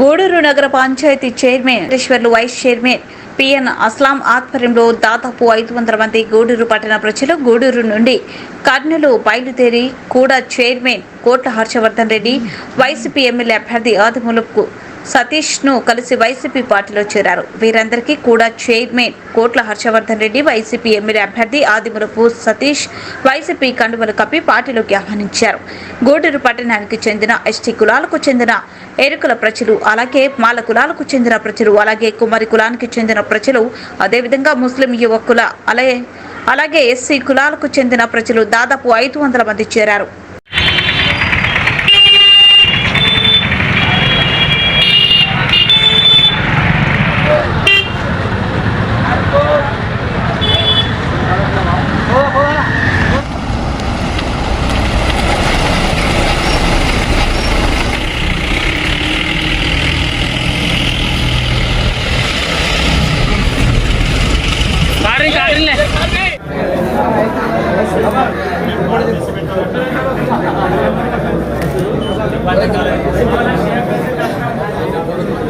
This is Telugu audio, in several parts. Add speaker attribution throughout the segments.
Speaker 1: గూడూరు నగర panchayat chairman Venkateswarlu vice chairman P Aslam ఆధ్వర్యంలో దాదాపు ఐదు వందల మంది గూడూరు పట్టణ ప్రజలు గూడూరు నుండి కర్నూలు బయలుదేరి కూడా చైర్మన్ కోట్ల హర్షవర్ధన్ రెడ్డి వైసీపీ ఎమ్మెల్యే అభ్యర్థి ఆదిమూలపు సతీష్ను కలిసి వైసీపీ పార్టీలో చేరారు. వీరందరికీ కూడా చైర్మన్ కోట్ల హర్షవర్ధన్ రెడ్డి వైసీపీ ఎమ్మెల్యే అభ్యర్థి ఆదిమురపు సతీష్ వైసీపీ కండువలు కప్పి పార్టీలోకి ఆహ్వానించారు. గూడూరు పట్టణానికి చెందిన ఎస్టీ కులాలకు చెందిన ఎరుకుల ప్రజలు అలాగే మాల కులాలకు చెందిన ప్రజలు అలాగే కుమారి కులానికి చెందిన ప్రజలు అదేవిధంగా ముస్లిం యువకుల అలాగే అలాగే ఎస్సీ కులాలకు చెందిన ప్రజలు దాదాపు ఐదు వందల మంది చేరారు.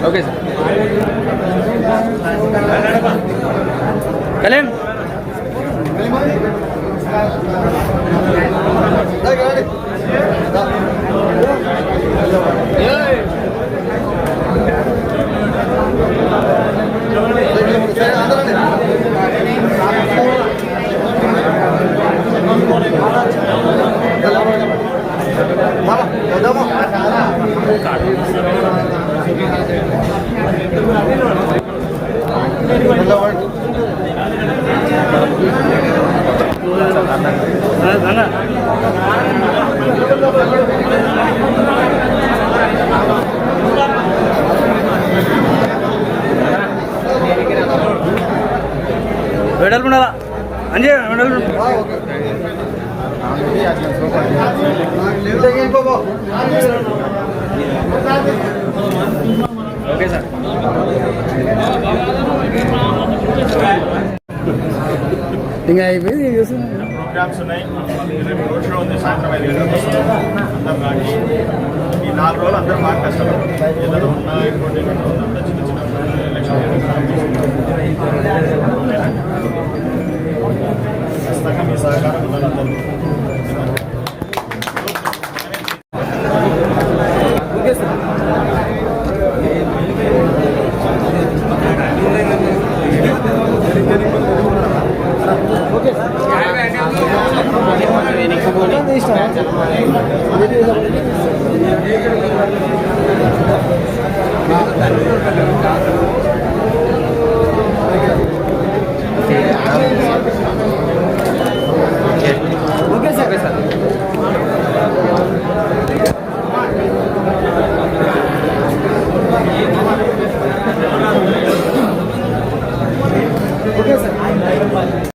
Speaker 2: ఓకే సార్ కళ్యాణ్ వెడల్పు ఉండాలా అంజే వెడల్పు ఓకే సార్ ఇంకా అయిపోయింది
Speaker 3: ప్రోగ్రామ్స్ ఉన్నాయి. రోడ్ షో ఉంది సాయంత్రం ఐదు గంటలకు వస్తుంది. అందరం రాకి ఈ నాలుగు రోజులు అందరూ బాగా కష్టపడతారు. ఏదైనా ఇంకోటి చిన్న చిన్న ఎలక్షన్ Thank you.